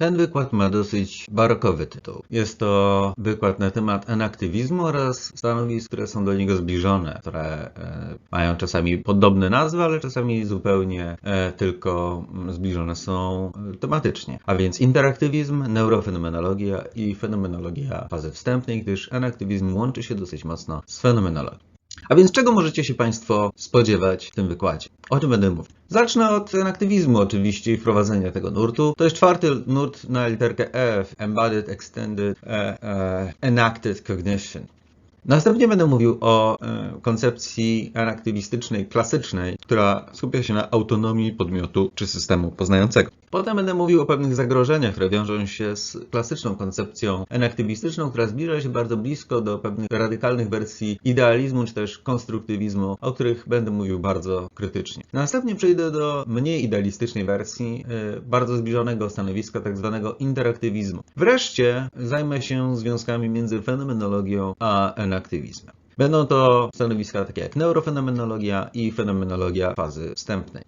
Ten wykład ma dosyć barokowy tytuł. Jest to wykład na temat enaktywizmu oraz stanowisk, które są do niego zbliżone, które e, mają czasami podobne nazwy, ale czasami zupełnie e, tylko mm, zbliżone są e, tematycznie. A więc interaktywizm, neurofenomenologia i fenomenologia fazy wstępnej, gdyż enaktywizm łączy się dosyć mocno z fenomenologią. A więc czego możecie się Państwo spodziewać w tym wykładzie? O czym będę mówił? Zacznę od aktywizmu oczywiście i wprowadzenia tego nurtu. To jest czwarty nurt na literkę F. Embodied, Extended, e, e, Enacted Cognition. Następnie będę mówił o e, koncepcji anaktywistycznej, klasycznej, która skupia się na autonomii podmiotu czy systemu poznającego. Potem będę mówił o pewnych zagrożeniach, które wiążą się z klasyczną koncepcją enaktywistyczną, która zbliża się bardzo blisko do pewnych radykalnych wersji idealizmu czy też konstruktywizmu, o których będę mówił bardzo krytycznie. Następnie przejdę do mniej idealistycznej wersji, e, bardzo zbliżonego stanowiska tak zwanego interaktywizmu. Wreszcie zajmę się związkami między fenomenologią a enaktywizmem. Będą to stanowiska takie jak neurofenomenologia i fenomenologia fazy wstępnej.